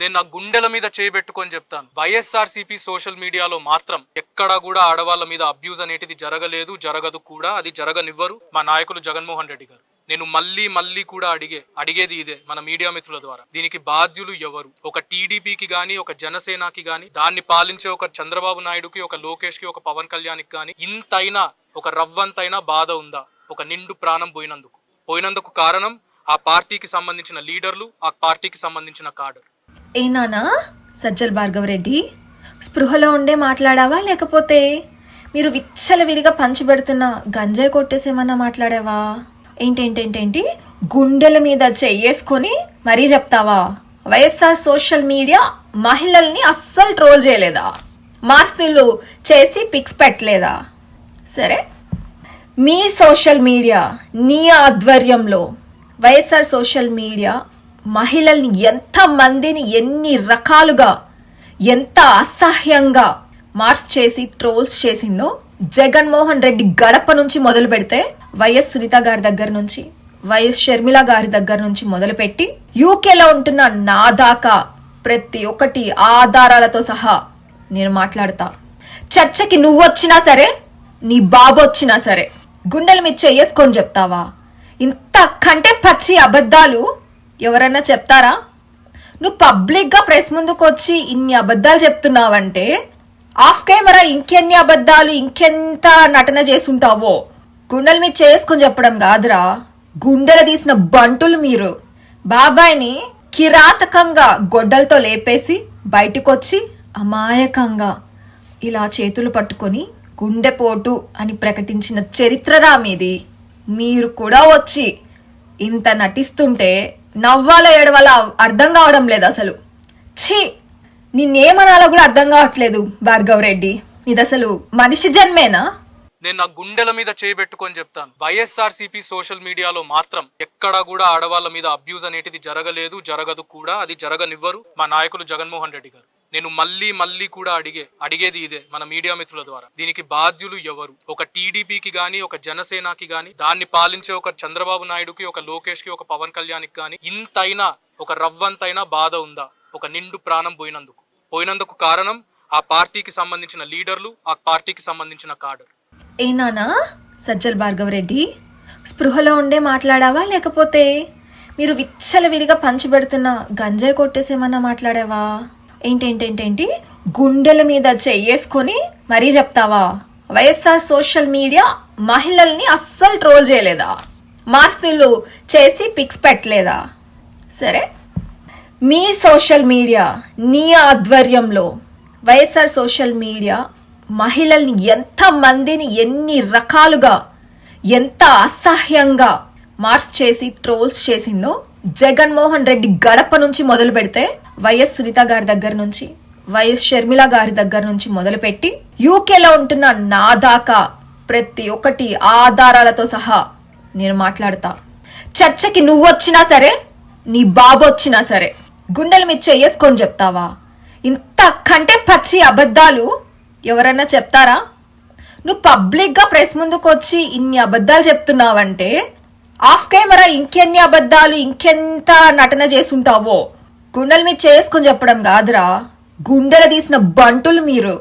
నేను నా గుండెల మీద చేయబెట్టుకొని చెప్తాను. వైఎస్ఆర్సీపీ సోషల్ మీడియాలో మాత్రం ఎక్కడా కూడా ఆడవాళ్ళ మీద అబ్యూజ్ అనేటిది జరగలేదు జరగదు కూడా అది జరగనివ్వరు. మా నాయకులు జగన్మోహన్ రెడ్డి గారు. నేను మళ్ళీ మళ్ళీ కూడా అడిగే అడిగేది ఇదే మన మీడియా మిత్రుల ద్వారా. దీనికి బాధ్యులు ఎవరు? ఒక టీడీపీకి గాని ఒక జనసేనకి గాని దాన్ని పాలించే ఒక చంద్రబాబు నాయుడుకి ఒక లోకేష్కి ఒక పవన్ కళ్యాణ్కి గాని ఇంతైనా ఒక రవ్వంతైనా బాధ ఉందా? ఒక నిండు ప్రాణం పోయినందుకు. పోయినందుకు కారణం ఆ పార్టీకి సంబంధించిన లీడర్లు ఆ పార్టీకి సంబంధించిన కాడర్. ఏ నానా? సజ్జల్ భార్గవరెడ్డి స్పృహలో ఉండే మాట్లాడావా? లేకపోతే మీరు విచ్చలవిడిగా పంచిపెడుతున్న గంజాయి కొట్టేసేమన్నా మాట్లాడావా? ఏంటేంటేంటేంటి? గుండెల మీద చెయ్యేసుకొని మరీ చెప్తావా? వైఎస్ఆర్ సోషల్ మీడియా మహిళల్ని అస్సలు ట్రోల్ చేయలేదా? మార్ఫిల్లు చేసి పిక్స్ పెట్టలేదా? సరే. మీ సోషల్ మీడియా నీ ఆధ్వర్యంలో వైఎస్ఆర్ సోషల్ మీడియా మహిళల్ని ఎంత మందిని ఎన్ని రకాలుగా ఎంత అసహ్యంగా మార్ఫ్ చేసి ట్రోల్స్ చేసిందో జగన్మోహన్ రెడ్డి గడప నుంచి మొదలు పెడితే వైఎస్ సునీత గారి దగ్గర నుంచి వైఎస్ షర్మిల గారి దగ్గర నుంచి మొదలుపెట్టి యూకేలో ఉంటున్న నా దాకా ప్రతి ఒక్కటి ఆధారాలతో సహా నేను మాట్లాడతా. చర్చకి నువ్వు వచ్చినా సరే నీ బాబు వచ్చినా సరే గుండెల మీద చెయ్యేసుకొని చెప్తావా? ఇంత కంటే పచ్చి అబద్ధాలు ఎవరన్నా చెప్తారా? నువ్వు పబ్లిక్గా ప్రెస్ ముందుకు వచ్చి ఇన్ని అబద్ధాలు చెప్తున్నావంటే ఆఫ్ కెమెరా ఇంకెన్ని అబద్ధాలు ఇంకెంత నటన చేసుంటావో? గుండెల మీద చేసుకొని చెప్పడం కాదురా. గుండెల తీసిన బంటులు మీరు. బాబాయ్ని కిరాతకంగా గొడ్డలతో లేపేసి బయటకొచ్చి అమాయకంగా ఇలా చేతులు పట్టుకొని గుండెపోటు అని ప్రకటించిన చరిత్రరా మీది. మీరు కూడా వచ్చి ఇంత నటిస్తుంటే నవ్వాల ఏడవాల అర్థం కావడం లేదు అసలు. ఛీ! నిన్నేమనాలో కూడా అర్థం కావట్లేదు భార్గవ్ రెడ్డి ఇది అసలు మనిషి జన్మేనా? నేను నా గుండెల మీద చేయబెట్టుకొని చెప్తాను. వైఎస్ఆర్సీపీ సోషల్ మీడియాలో మాత్రం ఎక్కడా కూడా ఆడవాళ్ళ మీద అబ్యూజ్ అనేటిది జరగలేదు జరగదు కూడా అది జరగనివ్వరు మా నాయకులు జగన్మోహన్ రెడ్డి గారు. నేను మళ్ళీ మళ్ళీ కూడా అడిగే అడిగేది ఇదే మన మీడియా మిత్రుల ద్వారా. దీనికి బాధ్యులు ఎవరు? ఒక టీడీపీకి గాని ఒక జనసేనకి గాని దాన్ని పాలించే ఒక చంద్రబాబు నాయుడుకి ఒక లోకేష్కి ఒక పవన్ కళ్యాణ్కి గాని ఇంతైనా ఒక రవ్వంతైనా బాధ ఉందా? ఒక నిండు ప్రాణం పోయినందుకు. పోయినందుకు కారణం ఆ పార్టీకి సంబంధించిన లీడర్లు ఆ పార్టీకి సంబంధించిన కాడర్. ఏనానా సజ్జల్ భార్గవ్ రెడ్డి స్పృహలో ఉండే మాట్లాడావా లేకపోతే మీరు విచ్చలవిడిగా పంచిపెడుతున్న గంజాయి కొట్టేసేమన్నా మాట్లాడావా? ఏంటేంటేంటేంటి? గుండెల మీద చెయ్యేసుకొని మరీ చెప్తావా? వైఎస్ఆర్ సోషల్ మీడియా మహిళల్ని అస్సలు ట్రోల్ చేయలేదా? మార్పులు చేసి పిక్స్ పెట్టలేదా? సరే? మీ సోషల్ మీడియా నీ ఆధ్వర్యంలో వైఎస్ఆర్ సోషల్ మీడియా మహిళల్ని ఎంత మందిని ఎన్ని రకాలుగా ఎంత అసహ్యంగా మార్ఫ్ చేసి ట్రోల్స్ చేసిందో జగన్మోహన్ రెడ్డి గడప నుంచి మొదలు పెడితే వైఎస్ సునీత గారి దగ్గర నుంచి వైఎస్ షర్మిల గారి దగ్గర నుంచి మొదలుపెట్టి యూకేలో ఉంటున్న నా దాకా ప్రతి ఒక్కటి ఆధారాలతో సహా నేను మాట్లాడతా. చర్చకి నువ్వు వచ్చినా సరే నీ బాబు వచ్చినా సరే గుండెల మీద చెయ్యేసుకొని చెప్తావా? ఇంత కంటే పచ్చి అబద్ధాలు ఎవరన్నా చెప్తారా? నువ్వు పబ్లిక్గా ప్రెస్ ముందుకు వచ్చి ఇన్ని అబద్ధాలు చెప్తున్నావంటే ఆఫ్ కెమెరా ఇంకెన్ని అబద్ధాలు ఇంకెంత నటన చేసుంటావో? గుండెల మీద చేసుకొని చెప్పడం కాదురా. గుండెలు తీసిన బంటులు మీరు.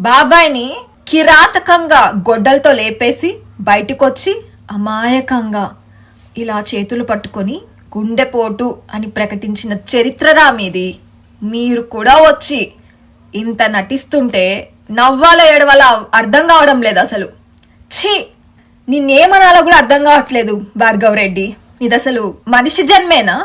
బాబాయ్ని కిరాతకంగా గొడ్డలతో లేపేసి బయటకొచ్చి అమాయకంగా ఇలా చేతులు పట్టుకొని గుండెపోటు అని ప్రకటించిన చరిత్రరా మీది. మీరు కూడా వచ్చి ఇంత నటిస్తుంటే నవ్వాల ఏడవాలో అర్థం కావడం లేదు అసలు. ఛీ! నిన్నేమనాలో కూడా అర్థం కావట్లేదు భార్గవ్ రెడ్డి. ఇది అసలు మనిషి జన్మేనా?